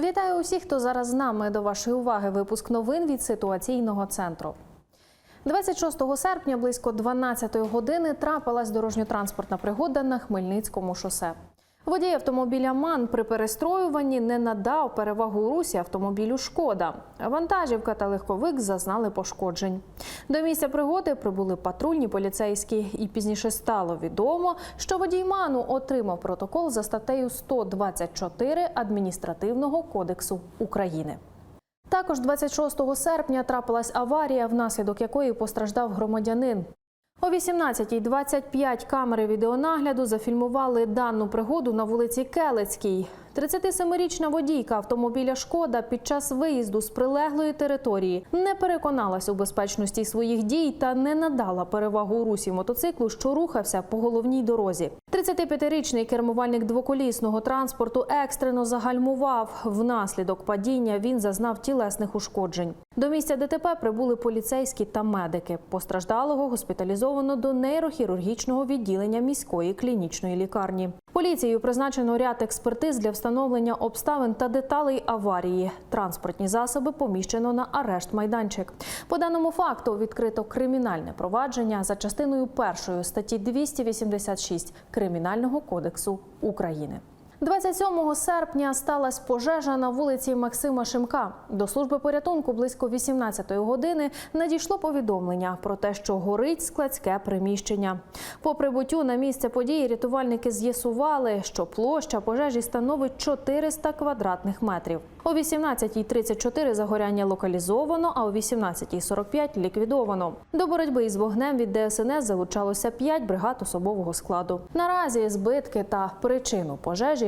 Вітаю усіх, хто зараз з нами. До вашої уваги випуск новин від ситуаційного центру. 26 серпня близько 12 години трапилась дорожньо-транспортна пригода на Хмельницькому шосе. Водій автомобіля МАН при перестроюванні не надав перевагу русі автомобілю Шкода. Вантажівка та легковик зазнали пошкоджень. До місця пригоди прибули патрульні поліцейські, і пізніше стало відомо, що водій МАНу отримав протокол за статтею 124 адміністративного кодексу України. Також 26 серпня трапилась аварія, внаслідок якої постраждав громадянин. О 18.25 камери відеонагляду зафільмували дану пригоду на вулиці Келецькій. 37-річна водійка автомобіля Шкода під час виїзду з прилеглої території не переконалась у безпечності своїх дій та не надала перевагу русі мотоциклу, що рухався по головній дорозі. 35-річний кермувальник двоколісного транспорту екстрено загальмував. Внаслідок падіння він зазнав тілесних ушкоджень. До місця ДТП прибули поліцейські та медики. Постраждалого госпіталізовано до нейрохірургічного відділення міської клінічної лікарні. Поліцією призначено ряд експертиз для встановлення обставин та деталей аварії. Транспортні засоби поміщено на арешт майданчик. По даному факту відкрито кримінальне провадження за частиною першої статті 286 Кримінального кодексу України. 27 серпня сталася пожежа на вулиці Максима Шимка. До служби порятунку близько 18 години надійшло повідомлення про те, що горить складське приміщення. По прибуттю на місце події рятувальники з'ясували, що площа пожежі становить 400 квадратних метрів. О 18.34 загоряння локалізовано, а о 18.45 ліквідовано. До боротьби із вогнем від ДСНС залучалося 5 бригад особового складу. Наразі збитки та причину пожежі